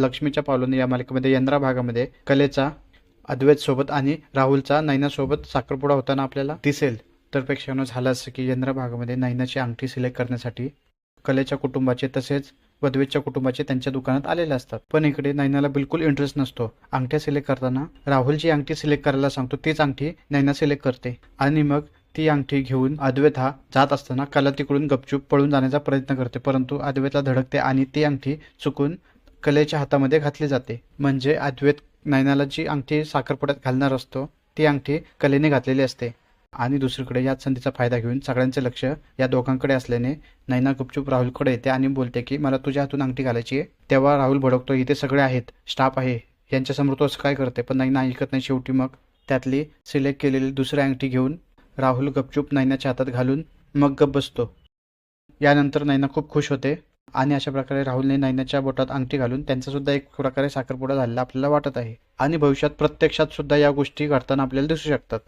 लक्ष्मीच्या पावलाने या मालिकेमध्ये यंद्रा भागामध्ये कलेचा अद्वैत सोबत आणि राहुलचा नैनासोबत साखरपुडा होताना आपल्याला दिसेल. तर प्रेक्षकांनो झालं असं की यंद्रा भागामध्ये नैनाची अंगठी सिलेक्ट करण्यासाठी कलेच्या कुटुंबाचे तसेच वधवेच्या कुटुंबाचे त्यांच्या दुकानात आलेले असतात. पण इकडे नैनाला बिलकुल इंटरेस्ट नसतो. अंगठ्या सिलेक्ट करताना राहुल जी अंगठी सिलेक्ट करायला सांगतो. तीच अंगठी नैना सिलेक्ट करते. आणि मग ती अंगठी घेऊन अद्वैत हा जात असताना कला तिकडून गपचूप पळून जाण्याचा प्रयत्न करते. परंतु अद्वैतला धडकते आणि ती अंगठी चुकून कलेच्या हातामध्ये घातली जाते. म्हणजे अद्वैत नैनाला जी अंगठी साखरपुड्यात घालणार असतो ती अंगठी कलेने घातलेली असते. आणि दुसरीकडे याच संधीचा फायदा घेऊन सगळ्यांचे लक्ष या दोघांकडे असल्याने नैना गुपचूप राहुलकडे येते आणि बोलते की मला तुझ्या हातून अंगठी घालायची आहे. तेव्हा राहुल भडकतो इथे सगळे आहेत स्टाफ आहे यांच्यासमोर तो असं काय करते? पण नैना ऐकत नाही शेवटी मग. त्यातली सिलेक्ट केलेली दुसरी अंगठी घेऊन राहुल गपचूप नैनाच्या हातात घालून मग गप बसतो. यानंतर नैना खूप खुश होते. आणि अशा प्रकारे राहुलने नैनाच्या बोटात अंगठी घालून त्यांचा सुद्धा एक प्रकारे साखरपुडा झालेला आपल्याला वाटत आहे. आणि भविष्यात प्रत्यक्षात सुद्धा या गोष्टी घडताना आपल्याला दिसू शकतात.